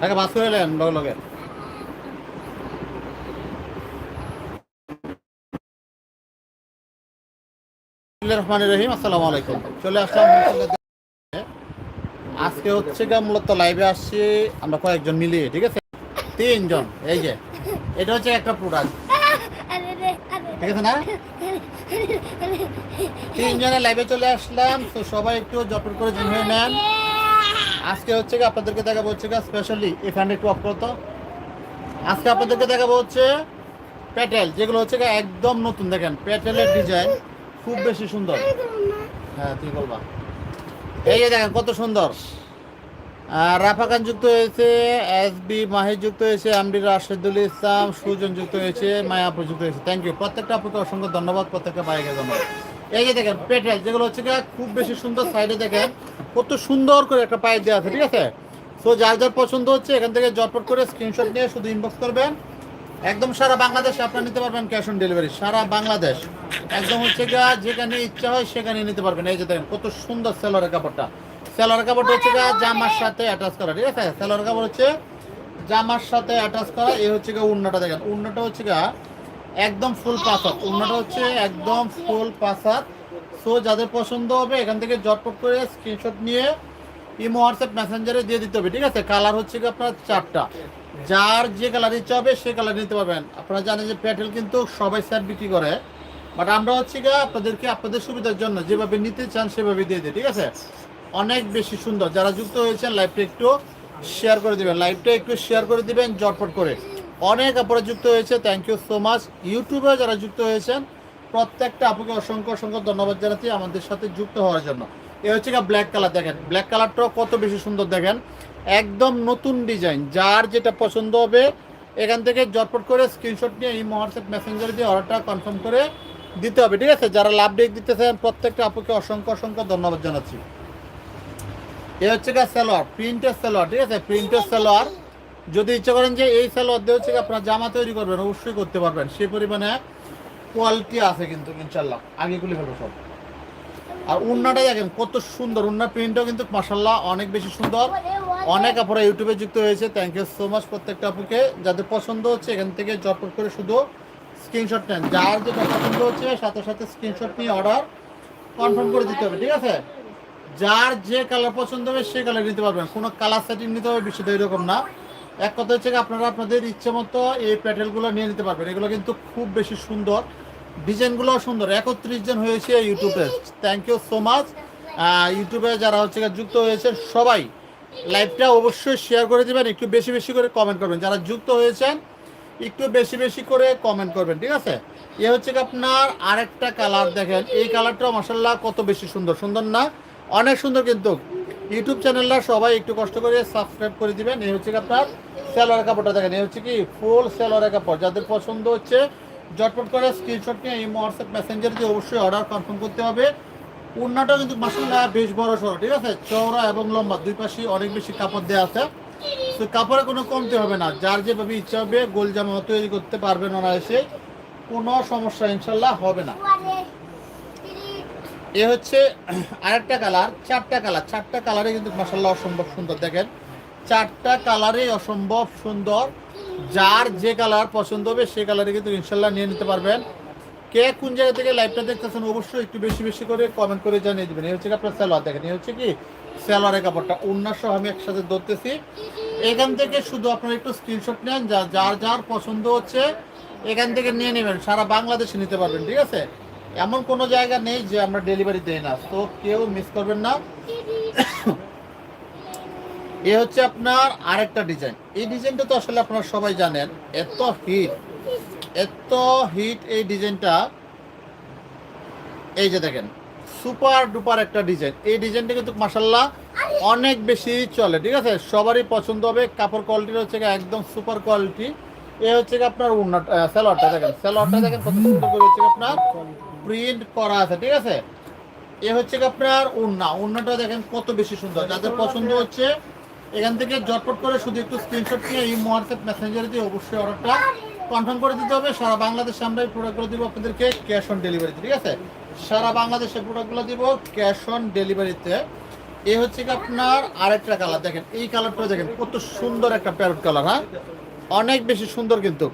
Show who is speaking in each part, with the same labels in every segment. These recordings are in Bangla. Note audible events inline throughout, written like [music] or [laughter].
Speaker 1: তাকে বাস করে নেন লগে লগে। রহমান রহিম আসসালামু আলাইকুম। চলে আসলাম আজকে হচ্ছে গা মূলত লাইভে আসছি আমরা কয়েকজন মিলিয়ে ঠিক আছে? তিনজন এই যে। এটা হচ্ছে একটা প্রোডাক্ট ঠিক আছে না? তিনজনের লাইভে চলে আসলাম তো সবাই একটু জটর করে জিম হয়ে নেন। আজকে হচ্ছে আপনাদেরকে দেখাবো হচ্ছে স্পেশালি এখানে একটু অফ করতো আজকে আপনাদেরকে দেখাবো হচ্ছে প্যাটেল যেগুলো হচ্ছে একদম নতুন দেখেন প্যাটেলের ডিজাইন খুব বেশি সুন্দর। হ্যাঁ তুই বলবা। এই যে দেখেন কত সুন্দর। আর রাফা খান যুক্ত হয়েছে, এস বি মাহির যুক্ত হয়েছে এমডি রাশেদুল ইসলাম, সুজন যুক্ত হয়েছে মায়াপুর যুক্ত হয়েছে। থ্যাংক ইউ প্রত্যেকটা আপনাকে অসংখ্য ধন্যবাদ প্রত্যেকটা বাইকে ধন্যবাদ। এই যে দেখেন পেটেল যেগুলো হচ্ছে খুব বেশি সুন্দর সাইডে দেখেন, কত সুন্দর করে একটা পাইপ দেওয়া আছে, ঠিক আছে? সো যার যার পছন্দ হচ্ছে, এখান থেকে জটপট করে স্ক্রিনশট নিয়ে শুধু ইনবক্স করবেন। একদম সারা বাংলাদেশে আপনারা নিতে পারবেন ক্যাশ অন ডেলিভারি সারা বাংলাদেশ। একদম হচ্ছে গিয়া যেখানে ইচ্ছা হয় সেখানে নিতে পারবেন। এই যে দেখেন, কত সুন্দর সেলরের কাপড়টা। সেলরের কাপড়টা হচ্ছে গিয়া জামার সাথে অ্যাটাচ করা, ঠিক আছে? সেলরের কাপড় হচ্ছে জামার সাথে অ্যাটাচ করা, এই হচ্ছে গিয়া উন্নাটা দেখেন। উন্নাটা হচ্ছে গিয়া একদম ফুল পাসাত উন্নাটা হচ্ছে একদম ফুল পাসাত সো যাদের পছন্দ হবে, এখান থেকে জটপট করে স্ক্রিনশট নিয়ে ইমো হোয়াটসঅ্যাপ মেসেঞ্জারে দিয়ে দিতে হবে, ঠিক আছে? কালার হচ্ছে কি আপনার চারটা। যার যে কালার ইচ্ছা হবে, সে কালার নিতে পারবেন। আপনারা জানেন যে প্যাটেল কিন্তু সবাই স্যার বিক্রি করে। বাট আমরা হচ্ছে গিয়ে আপনাদেরকে, আপনাদের সুবিধার জন্য যেভাবে নিতে চান, সেভাবে দিয়ে দিই, ঠিক আছে? অনেক বেশি সুন্দর। যারা যুক্ত হয়েছেন লাইভটা একটু শেয়ার করে দিবেন। লাইভটা একটু শেয়ার করে দিবেন জটপট করে। অনেক আপুরা যুক্ত হয়েছে থ্যাংক ইউ সো মাচ ইউটিউবে যারা যুক্ত হয়েছেন, প্রত্যেকটা আপুকে অসংখ্য অসংখ্য ধন্যবাদ জানাচ্ছি আমাদের সাথে যুক্ত হওয়ার জন্য। এ হচ্ছে গিয়ে ব্ল্যাক কালার দেখেন। ব্ল্যাক কালারটাও কত বেশি সুন্দর দেখেন। একদম নতুন ডিজাইন যার যেটা পছন্দ হবে, এখান থেকে জটপট করে স্ক্রিনশট নিয়ে এই হোয়াটসঅ্যাপ মেসেঞ্জার দিয়ে অর্ডারটা কনফার্ম করে দিতে হবে, ঠিক আছে? যারা লাভ ডেক দিতেছেন প্রত্যেকটা আপুকে অসংখ্য অসংখ্য ধন্যবাদ জানাচ্ছি। এ হচ্ছে গা সালোয়ার, প্রিন্টের সালোয়ার, ঠিক আছে? প্রিন্টের সালোয়ার, যদি ইচ্ছা করেন যে এই সালোয়ার দিয়ে হচ্ছে আপনার জামা তৈরি করবেন, অবশ্যই করতে পারবেন। সেই পরিমাণে কোয়ালিটি আছে কিন্তু ইনশাল্লাহ আগে গুলি হলো সব। আর উন্নাটা দেখেন, কত সুন্দর। উন্নার প্রিন্টও কিন্তু মাসাল্লাহ অনেক বেশি সুন্দর। অনেক আপুরা ইউটিউবে যুক্ত হয়েছে। থ্যাংক ইউ সো মাচ প্রত্যেকটা আপুকে। যাদের পছন্দ হচ্ছে, এখান থেকে জটপট করে শুধু স্ক্রিনশট নেন। যার যেটা পছন্দ হচ্ছে, সাথে সাথে স্ক্রিনশট নিয়ে অর্ডার কনফার্ম করে দিতে হবে, ঠিক আছে? যার যে কালার পছন্দ হবে সেই কালার নিতে পারবেন। কোনো কালার সেটিং নিতে হবে, বিষয়টা এরকম না। এক কথা হচ্ছে আপনারা আপনাদের ইচ্ছে মতো এই প্যাটেলগুলো নিয়ে নিতে পারবেন। এগুলো কিন্তু খুব বেশি সুন্দর। ডিজাইনগুলো সুন্দর। একত্রিশ জন হয়েছে ইউটিউবে থ্যাংক ইউ সো মাচ ইউটিউবে যারা হচ্ছে যুক্ত হয়েছে সবাই লাইভটা অবশ্যই শেয়ার করে দেবেন। একটু বেশি বেশি করে কমেন্ট করবেন। যারা যুক্ত হয়েছেন, একটু বেশি বেশি করে কমেন্ট করবেন, ঠিক আছে? এ হচ্ছে আপনার আরেকটা কালার দেখেন। এই কালারটাও মাসাল্লাহ কত বেশি সুন্দর। সুন্দর না? অনেক সুন্দর কিন্তু ইউটিউব চ্যানেলটা সবাই একটু কষ্ট করে সাবস্ক্রাইব করে দিবেন। এই হচ্ছে আপনার সেলোয়ার কাপড়টা দেখেন। এই হচ্ছে কি ফুল সেলোয়ার কাপড়। যাদের পছন্দ হচ্ছে জটপট করে স্ক্রিনশট নিয়ে এই হোয়াটসঅ্যাপ মেসেঞ্জার দিয়ে অবশ্যই অর্ডার কনফার্ম করতে হবে। উন্নাটাও কিন্তু মাসাল্লাহ বেশ বড় সড়ো, ঠিক আছে? চওড়া এবং লম্বা, দুই পাশে অনেক বেশি কাপড় দেওয়া আছে। তো কাপড়ে কোনো কমতে হবে না। যার যেভাবে ইচ্ছা হবে গোল জামা তৈরি করতে পারবেন অনায়াসে। কোনো সমস্যা ইনশাল্লাহ হবে না। এ হচ্ছে আরেকটা কালার, চারটা কালার। চারটা কালারে কিন্তু মাসাল্লাহ অসম্ভব সুন্দর, দেখেন। চারটা কালারে অসম্ভব সুন্দর। যার যে কালার পছন্দ হবে, সে কালারে কিন্তু ইনশাল্লাহ নিয়ে নিতে পারবেন। কে কোন জায়গা থেকে লাইভটা দেখতেছেন, অবশ্যই একটু বেশি বেশি করে কমেন্ট করে জানিয়ে দেবেন। এই হচ্ছে আপনার স্যালোয়ার দেখেন, এই হচ্ছে কি স্যালোয়ারের কাপড়টা। উন্নাস আমি একসাথে ধরতেছি। এখান থেকে শুধু আপনারা একটু স্ক্রিনশট নেন, যা যার যার পছন্দ হচ্ছে, এখান থেকে নিয়ে নেবেন। সারা বাংলাদেশে নিতে পারবেন, ঠিক আছে? এমন কোনো জায়গা নেই যে আমরা ডেলিভারি দেই না। তো কেউ মিস করবেন না। [coughs] এ হচ্ছে আপনার আরেকটা ডিজাইন এই ডিজাইনটা তো আসলে আপনারা সবাই জানেন, এত হিট এত হিট এই ডিজাইনটা এই যে দেখেন সুপার ডুপার একটা ডিজাইন এই ডিজাইনটা কিন্তু মাসাল্লাহ অনেক বেশি চলে, ঠিক আছে? সবারই পছন্দ হবে। কাপড় কোয়ালিটি হচ্ছে একদম সুপার কোয়ালিটি এ হচ্ছে আপনার উন্না স্যালোয়ারটা দেখেন। স্যালোয়ারটা দেখেন কত সুন্দর করে হচ্ছে আপনার প্রিন্ট করা আছে, ঠিক আছে? এ হচ্ছে আপনার উন্না উন্নাটা দেখেন কত বেশি সুন্দর। যাদের পছন্দ হচ্ছে, এখান থেকে জটপট করে শুধু একটু স্ক্রিনশট নিয়ে এই হোয়াটসঅ্যাপ মেসেঞ্জারে দিয়ে অবশ্যই অর্ডারটা কনফার্ম করে দিতে হবে। সারা বাংলাদেশে আমরা এই প্রোডাক্টগুলো দিব আপনাদেরকে ক্যাশ অন ডেলিভারি ঠিক আছে? সারা বাংলাদেশে প্রোডাক্টগুলো দিব ক্যাশ অন ডেলিভারিতে এ হচ্ছে কি আপনার আরেকটা কালার দেখেন, এই কালারটা দেখেন কত সুন্দর একটা প্যারট কালার হ্যাঁ? অনেক বেশি সুন্দর কিন্তু।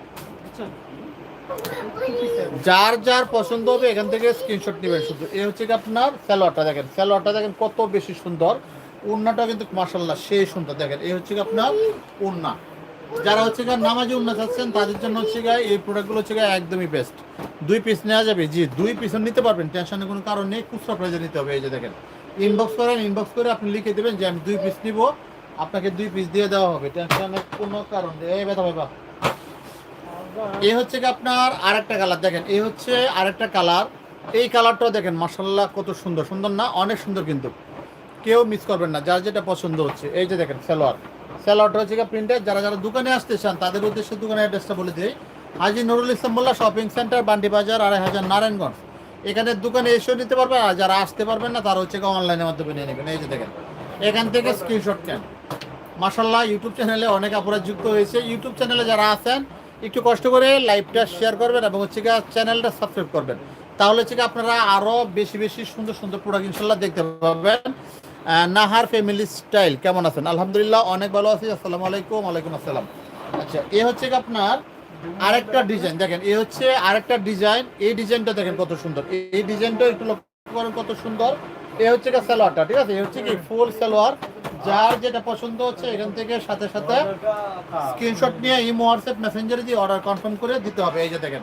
Speaker 1: যার যার পছন্দ হবে এখান থেকে স্ক্রিনশট নেবেন শুধু। এই হচ্ছে কি আপনার স্যালোয়ারটা দেখেন। স্যালোয়ারটা দেখেন কত বেশি সুন্দর। উন্নাটা কিন্তু মাসাল্লাহ সেই সুন্দর দেখেন। এই হচ্ছে কি আপনার উন্না। যারা হচ্ছে গিয়ে নামাজি উন্না চাচ্ছেন, তাদের জন্য হচ্ছে গিয়ে এই প্রোডাক্টগুলো হচ্ছে গিয়ে একদমই বেস্ট দুই পিস নেওয়া যাবে। জি, দুই পিসও নিতে পারবেন টেনশনের কোনো কারণ নেই। খুচরা প্রাইজে নিতে হবে, এই যে দেখেন। ইনবক্স করেন ইনবক্স করে আপনি লিখে দেবেন যে, আমি দুই পিস নিব। আপনাকে দুই পিস দিয়ে দেওয়া হবে। টেনশনের কোনো কারণ নেই। এই ব্যথা ভাইবা এই হচ্ছে কি আপনার আরেকটা কালার দেখেন এই হচ্ছে আরেকটা কালার এই কালারটাও দেখেন মার্শাল্লাহ কত সুন্দর সুন্দর না? অনেক সুন্দর কিন্তু। কেউ মিস করবেন না, যার যেটা পছন্দ হচ্ছে। এই যে দেখেন, সালোয়ার। সালোয়ারটা হচ্ছে প্রিন্টেড যারা যারা দোকানে আসতে চান, তাদের উদ্দেশ্যে দোকানের অ্যাড্রেসটা বলে দিই। হাজি নুরুল ইসলাম মোল্লা শপিং সেন্টার বান্ডি বাজার, আড়াই হাজার নারায়ণগঞ্জ। এখানে দোকানে এসেও নিতে পারবেন, আর যারা আসতে পারবেন না, তারা হচ্ছে অনলাইনের মাধ্যমে নিয়ে নেবেন। এই যে দেখেন, এখান থেকে স্ক্রিনশট নেন। মাসাল্লাহ ইউটিউব চ্যানেলে অনেক অপরাধ যুক্ত হয়েছে। ইউটিউব চ্যানেলে যারা আছেন একটু কষ্ট করে লাইভটা শেয়ার করবেন এবং হচ্ছে গিয়ে চ্যানেলটা সাবস্ক্রাইব করবেন। তাহলে হচ্ছে আপনারা আরও বেশি বেশি সুন্দর সুন্দর প্রোডাক্ট ইনশাল্লাহ দেখতে পাবেন। নাহার ফ্যামিলি স্টাইল কেমন আছেন? আলহামদুলিল্লাহ অনেক ভালো আছি, আসসালামু আলাইকুম, ওয়ালাইকুম আসসালাম। আচ্ছা এ হচ্ছে কি আপনার আরেকটা ডিজাইন দেখেন, এ হচ্ছে আরেকটা ডিজাইন এই ডিজাইনটা দেখেন কত সুন্দর। এই ডিজাইনটা একটু লক্ষ্য করেন কত সুন্দর। এ হচ্ছে কি সালোয়ারটা, ঠিক আছে? এ হচ্ছে কি ফুল সালোয়ার। যার যেটা পছন্দ হচ্ছে, এখান থেকে সাথে সাথে স্ক্রিনশট নিয়ে ইমো হোয়াটসঅ্যাপ মেসেঞ্জারে দিয়ে অর্ডার কনফার্ম করে দিতে হবে। এই যে দেখেন,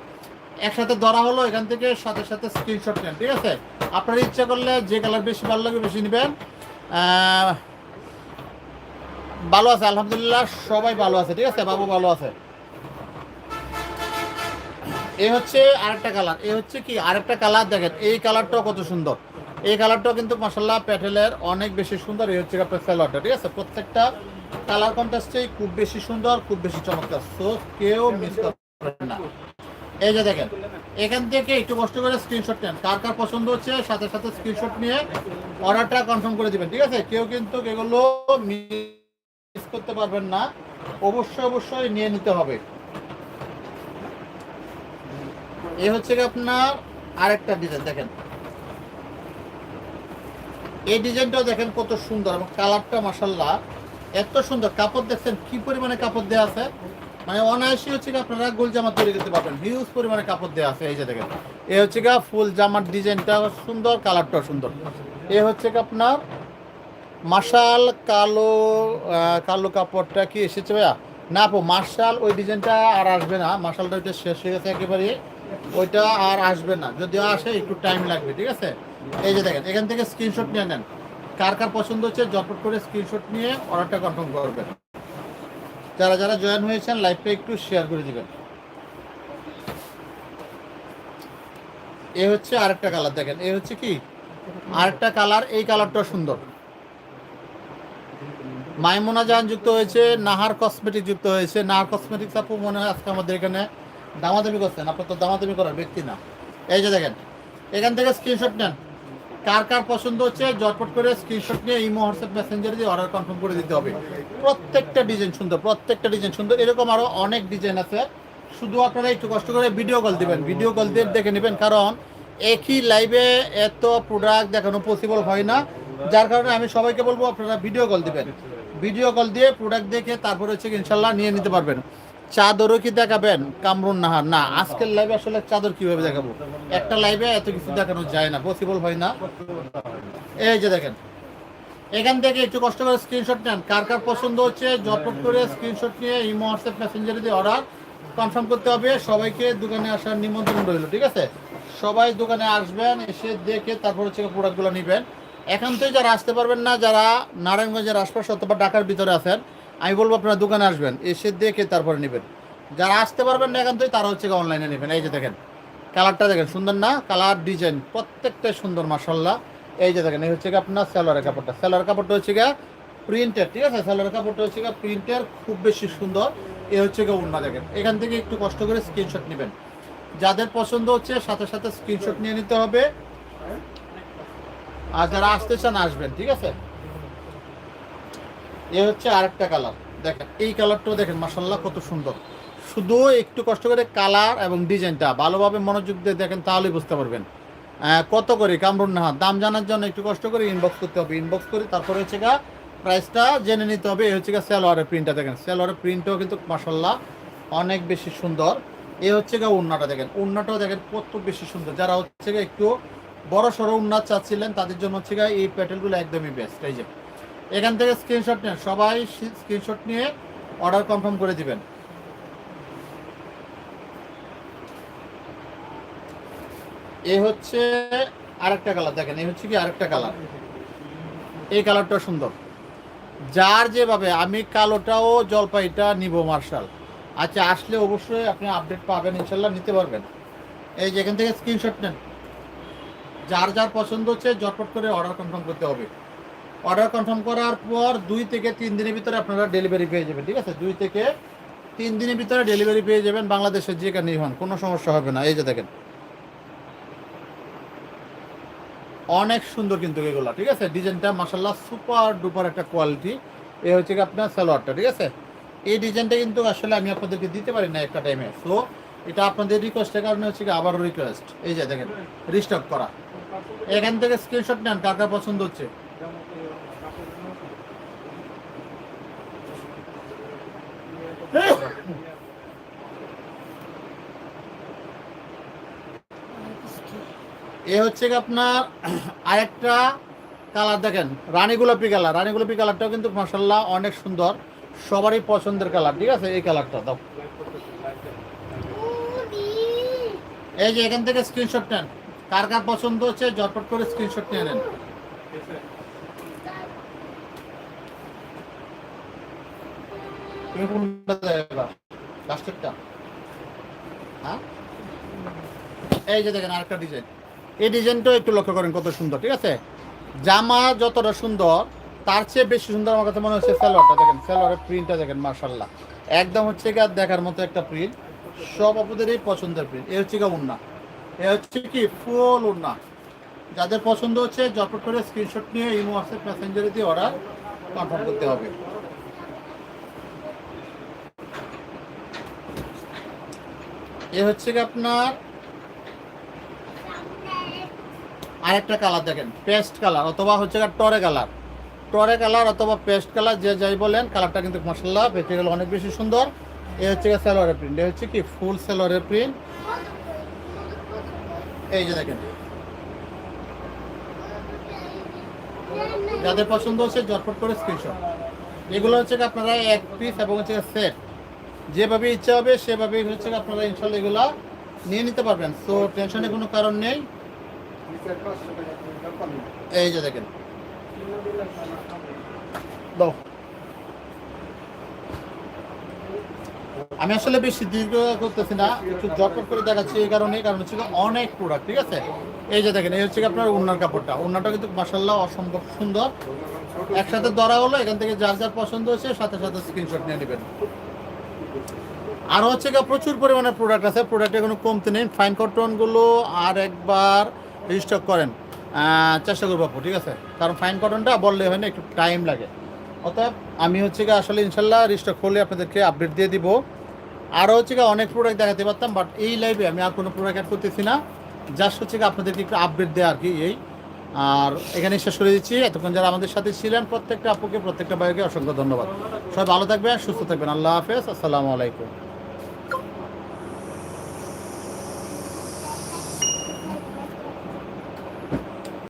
Speaker 1: একসাথে ধরা হলো, এখান থেকে সাথে সাথে স্ক্রিনশট নেন, ঠিক আছে? আপনার ইচ্ছা করলে যে কালার বেশি ভালো লাগে বেশি নেবেন। ভালো আছে, আলহামদুলিল্লাহ, সবাই ভালো আছে, ঠিক আছে? বাবু ভালো আছে। এই হচ্ছে আরেকটা কালার এই হচ্ছে কি? আরেকটা কালার দেখেন, এই কালারটাও কত সুন্দর। এই কালারটাও কিন্তু মাসাল্লাহ প্যাটেলের অনেক বেশি সুন্দর, এই হচ্ছে আপনার স্যালোয়ারটা ঠিক আছে? প্রত্যেকটা কালার কন্ট্রাস্টেই খুব বেশি সুন্দর, খুব বেশি চমৎকার। সো কেউ মিস করবেন না। এই যে দেখেন, এখান থেকে একটু কষ্ট করে স্ক্রিনশট নেন। কার কার পছন্দ হচ্ছে, সাথে সাথে স্ক্রিনশট নিয়ে অর্ডারটা কনফার্ম করে দিবেন, ঠিক আছে? কেউ কিন্তু এগুলো মিস করতে পারবেন না। অবশ্যই অবশ্যই নিয়ে নিতে হবে। এই হচ্ছে আপনার আরেকটা ডিজাইন দেখেন। এই ডিজাইনটাও দেখেন কত সুন্দর এবং কালারটা মাসাল্লাহ এত সুন্দর। কাপড় দেখছেন কি পরিমাণে কাপড় দেওয়া আছে? মানে অনায়াসই হচ্ছে আপনারা গোল জামা তৈরি করতে পারবেন। হিউজ পরিমাণে কাপড় দেওয়া আছে, এই যে দেখেন। এ হচ্ছে গা ফুল জামার ডিজাইনটা সুন্দর, কালারটাও সুন্দর। এ হচ্ছে আপনার মার্শাল কালো কালো কাপড়টা কি এসেছে ভাইয়া? না আপু মার্শাল ওই ডিজাইনটা আর আসবে না। মার্শালটা ওইটা শেষ হয়ে গেছে একেবারে। ওইটা আর আসবে না। যদিও আসে, একটু টাইম লাগবে, ঠিক আছে? এই যে দেখেন, এখান থেকে স্ক্রিনশট নিয়ে নেন। কার কার পছন্দ হচ্ছে জটপট করে স্ক্রিনশট নিয়ে অর্ডারটা কনফার্ম করবেন। যারা যারা জয়েন হয়েছেন লাইভটা একটু শেয়ার করে দিবেন। এ হচ্ছে আরেকটা কালার দেখেন, এ হচ্ছে কি? আরেকটা কালার এই কালারটা সুন্দর। মাইমুনা জাহান যুক্ত হয়েছে, নাহার কসমেটিক যুক্ত হয়েছে। নাহার কসমেটিক্স আপু মনে হয় আজকে আমাদের এখানে দামাদামি করছেন। আপনার তো দামাদামি করার ব্যক্তি না। এই যে দেখেন, এখান থেকে স্ক্রিনশট নেন। কার কার পছন্দ হচ্ছে জটপট করে স্ক্রিনশট নিয়ে ইমো হোয়াটসঅ্যাপ মেসেঞ্জারে দিয়ে অর্ডার কনফার্ম করে দিতে হবে। প্রত্যেকটা ডিজাইন সুন্দর, প্রত্যেকটা ডিজাইন সুন্দর। এরকম আরও অনেক ডিজাইন আছে। শুধু আপনারা একটু কষ্ট করে ভিডিও কল দিবেন। ভিডিও কল দিয়ে দেখে নেবেন, কারণ একই লাইভে এত প্রোডাক্ট দেখানো পসিবল হয় না। যার কারণে আমি সবাইকে বলব, আপনারা ভিডিও কল দিবেন। ভিডিও কল দিয়ে প্রোডাক্ট দেখে তারপরে হচ্ছে ইনশাল্লাহ নিয়ে নিতে পারবেন। চাদরও কি দেখাবেন? কামরুন নাহার। না, আজকের লাইভে আসলে চাদর কীভাবে দেখাবো? একটা লাইভে এত কিছু দেখানো যায় না পসিবল হয় না। এই যে দেখেন, এখান থেকে একটু কষ্ট করে স্ক্রিনশট নেন। কার কার পছন্দ হচ্ছে জটপট করে স্ক্রিনশট নিয়ে ইমো হোয়াটসঅ্যাপ মেসেঞ্জারে দিয়ে অর্ডার কনফার্ম করতে হবে। সবাইকে দোকানে আসার নিমন্ত্রণ রইল, ঠিক আছে? সবাই দোকানে আসবেন, এসে দেখে তারপর হচ্ছে প্রোডাক্টগুলো নেবেন। এখন থেকে যারা আসতে পারবেন না, যারা নারায়ণগঞ্জের আশপাশ অথবা ঢাকার ভিতরে আছেন আমি বলব আপনারা দোকানে আসবেন, এসে দেখে তারপরে নেবেন। যারা আসতে পারবেন না এখন থেকে তারা হচ্ছে অনলাইনে নেবেন। এই যে দেখেন কালারটা দেখেন, সুন্দর না? কালার ডিজাইন প্রত্যেকটাই সুন্দর মাসাল্লাহ এই যে দেখেন, এই হচ্ছে আপনার স্যালোয়ারের কাপড়টা। স্যালোয়ার কাপড়টা হচ্ছে গিয়ে প্রিন্টের ঠিক আছে? স্যালোয়ার কাপড়টা হচ্ছে গিয়ে প্রিন্টের খুব বেশি সুন্দর। এ হচ্ছে গিয়ে উন্না দেখেন। এখান থেকে একটু কষ্ট করে স্ক্রিনশট নেবেন। যাদের পছন্দ হচ্ছে, সাথে সাথে স্ক্রিনশট নিয়ে নিতে হবে। আর যারা আসতে চান, আসবেন, ঠিক আছে? এ হচ্ছে আরেকটা কালার দেখেন, এই কালারটাও দেখেন মাসাল্লাহ কত সুন্দর। শুধু একটু কষ্ট করে কালার এবং ডিজাইনটা ভালোভাবে মনোযোগ দিয়ে দেখেন, তাহলেই বুঝতে পারবেন। কত করে? কামরুন না দাম জানার জন্য একটু কষ্ট করে ইনবক্স করতে হবে। ইনবক্স করে তারপরে হচ্ছে গা প্রাইসটা জেনে নিতে হবে। এই হচ্ছে গা স্যালোয়ারের প্রিন্টটা দেখেন। স্যালোয়ারের প্রিন্টও কিন্তু মাসাল্লাহ অনেক বেশি সুন্দর। এ হচ্ছে গা উন্নাটা দেখেন। উন্নাটাও দেখেন কত বেশি সুন্দর। যারা হচ্ছে গা একটু বড় সড়ো উন্নাত চাচ্ছিলেন, তাদের জন্য হচ্ছে গা এই প্যাটেলগুলো একদমই বেস্ট এই যে এখান থেকে স্ক্রিনশট নেন। সবাই স্ক্রিনশট নিয়ে অর্ডার কনফার্ম করে দিবেন। এ হচ্ছে আরেকটা কালার দেখেন এই হচ্ছে কি আরেকটা কালার এই কালারটা সুন্দর। যার যেভাবে, আমি কালোটাও জলপাইটা নিব মার্শাল। আচ্ছা আসলে অবশ্যই আপনি আপডেট পাবেন, ইনশাল্লাহ নিতে পারবেন। এই যে এখান থেকে স্ক্রিনশট নেন। যার যার পছন্দ হচ্ছে জটপট করে অর্ডার কনফার্ম করতে হবে। অর্ডার কনফার্ম করার পর দুই থেকে তিন দিনের ভিতরে আপনারা ডেলিভারি পেয়ে যাবেন, ঠিক আছে? দুই থেকে তিন দিনের ভিতরে ডেলিভারি পেয়ে যাবেন বাংলাদেশের যেখানেই হন কোনো সমস্যা হবে না। এই যে দেখেন। অনেক সুন্দর কিন্তু এগুলো, ঠিক আছে? ডিজাইনটা মাসাল্লাহ সুপার ডুপার একটা কোয়ালিটি এ হচ্ছে কি আপনার সালোয়ারটা, ঠিক আছে? এই ডিজাইনটা কিন্তু আসলে আমি আপনাদেরকে দিতে পারি না একটা টাইমে সো এটা আপনাদের রিকোয়েস্টের কারণে হচ্ছে কি আবারও রিকোয়েস্ট এই যে দেখেন রিস্টক করা। এখান থেকে স্ক্রিনশট নেন কার পছন্দ হচ্ছে। এ হচ্ছে আপনার আরেকটা কালার দেখেন, রানী গোলাপি কালার। রানী গোলাপি কালারটাও কিন্তু মাসাল্লাহ অনেক সুন্দর। সবারই পছন্দের কালার, ঠিক আছে? এই কালারটা দাও। এই যে এখান থেকে স্ক্রিনশট নেন। কার কার পছন্দ হচ্ছে, ঝটপট করে স্ক্রিনশট নিয়ে নেন। হ্যাঁ? এই যে দেখেন আরেকটা ডিজাইন এই ডিজাইনটাও একটু লক্ষ্য করেন কত সুন্দর, ঠিক আছে? জামা যতটা সুন্দর, তার চেয়ে বেশি সুন্দর আমার কাছে মনে হচ্ছে সালোয়ারটা। দেখেন, সালোয়ারের প্রিন্টটা দেখেন মার্শাল্লাহ একদম হচ্ছে গা দেখার মতো একটা প্রিন্ট সব আপনাদেরই পছন্দের প্রিন্ট এ হচ্ছে গা উন্না এ হচ্ছে কি ফুল উন্না যাদের পছন্দ হচ্ছে জটপট করে স্ক্রিনশট নিয়ে ইমো হোয়াটসঅ্যাপ মেসেঞ্জারে দিয়ে অর্ডার কনফার্ম করতে হবে। এ হচ্ছে কি আপনার আরেকটা কালার দেখেন পেস্ট কালার অথবা হচ্ছে টরে কালার টরে কালার অথবা পেস্ট কালার যে যাই বলেন কালারটা কিন্তু মশলা মেটেরিয়াল অনেক বেশি সুন্দর। এ হচ্ছে গা সালোয়ারের প্রিন্ট এ হচ্ছে কি ফুল সালোয়ারের প্রিন্ট এই যে দেখেন। যাদের পছন্দ হচ্ছে জটপট করে স্ক্রিনশট এগুলো হচ্ছে আপনারা এক পিস এবং হচ্ছে সেট যেভাবে ইচ্ছা হবে সেভাবেই হচ্ছে আপনারা ইনশাল্লাহ এগুলো নিয়ে নিতে পারবেন। সো টেনশনের কোনো কারণ নেই। এই যে দেখেন। আমি আসলে বেশি দীর্ঘ করতেছি না, একটু জটপট করে দেখাচ্ছি এই কারণে কারণ হচ্ছে অনেক প্রোডাক্ট ঠিক আছে? এই যে দেখেন, এই হচ্ছে আপনার উন্নার কাপড়টা। উন্নাটা কিন্তু মাসাল্লাহ অসম্ভব সুন্দর। একসাথে ধরা হলো, এখান থেকে যার যার পছন্দ হয়েছে, সাথে সাথে স্ক্রিনশট নিয়ে নেবেন। আর হচ্ছে প্রচুর পরিমাণে প্রোডাক্ট আছে। প্রোডাক্টে কোনো কমতে নেই। ফাইন কটনগুলো আর একবার রিস্টক করেন। চেষ্টা করব আপু, ঠিক আছে? কারণ ফাইন কটনটা বললে হয় না, একটু টাইম লাগে। অতএব আমি হচ্ছে গিয়ে আসলে ইনশাল্লাহ রিস্টক করলে আপনাদেরকে আপডেট দিয়ে দিব। আরও হচ্ছে গিয়ে অনেক প্রোডাক্ট দেখাতে পারতাম বাট এই লাইভে আমি আর কোনো প্রোডাক্ট অ্যাড করতেছি না। জাস্ট হচ্ছে গিয়ে আপনাদেরকে একটু আপডেট দেওয়া আর কি, এই। আর এখানে শেষ করে দিচ্ছি। এতক্ষণ যারা আমাদের সাথে ছিলেন, প্রত্যেকটা আপুকে, প্রত্যেকটা ভাইকে অসংখ্য ধন্যবাদ। সবাই ভালো থাকবেন, সুস্থ থাকবেন। আল্লাহ হাফেজ, আসসালামু আলাইকুম।